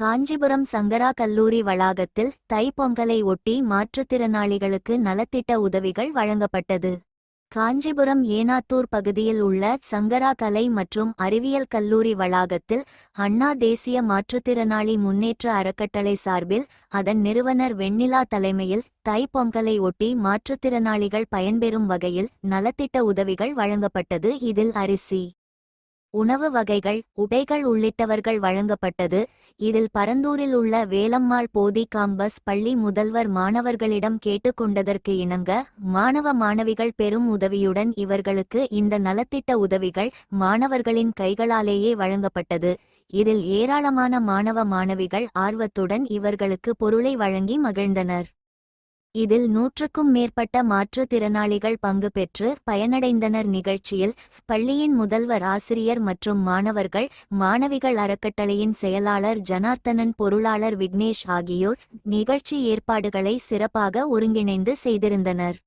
காஞ்சிபுரம் சங்கரா கல்லூரி வளாகத்தில் தைப்பொங்கலை ஒட்டி மாற்றுத்திறனாளிகளுக்கு நலத்திட்ட உதவிகள் வழங்கப்பட்டது. காஞ்சிபுரம் ஏனாத்தூர் பகுதியில் உள்ள சங்கரா கலை மற்றும் அறிவியல் கல்லூரி வளாகத்தில் அண்ணா தேசிய மாற்றுத்திறனாளி முன்னேற்ற அறக்கட்டளை சார்பில் அதன் நிறுவனர் வெண்ணிலா தலைமையில் தைப்பொங்கலை ஒட்டி மாற்றுத்திறனாளிகள் பயன்பெறும் வகையில் நலத்திட்ட உதவிகள் வழங்கப்பட்டது. இதில் அரிசி உணவு வகைகள் உடைகள் உள்ளிட்டவர்கள் வழங்கப்பட்டது. இதில் பரந்தூரில் உள்ள வேலம்மாள் போதி காம்பஸ் பள்ளி முதல்வர் மாணவர்களிடம் கேட்டுக்கொண்டதற்கு இணங்க மாணவ மாணவிகள் பெரும் உதவியுடன் இவர்களுக்கு இந்த நலத்திட்ட உதவிகள் மாணவர்களின் கைகளாலேயே வழங்கப்பட்டது. இதில் ஏராளமான மாணவ மாணவிகள் ஆர்வத்துடன் இவர்களுக்கு பொருளை வழங்கி மகிழ்ந்தனர். இதில் நூற்றுக்கும் மேற்பட்ட மாற்றுத்திறனாளிகள் பங்கு பெற்று பயனடைந்தனர். நிகழ்ச்சியில் பள்ளியின் முதல்வர் ஆசிரியர் மற்றும் மாணவர்கள் மாணவிகள் அறக்கட்டளையின் செயலாளர் ஜனார்த்தனன் பொருளாளர் விக்னேஷ் ஆகியோர் நிகழ்ச்சி ஏற்பாடுகளை சிறப்பாக ஒருங்கிணைந்து செய்திருந்தனர்.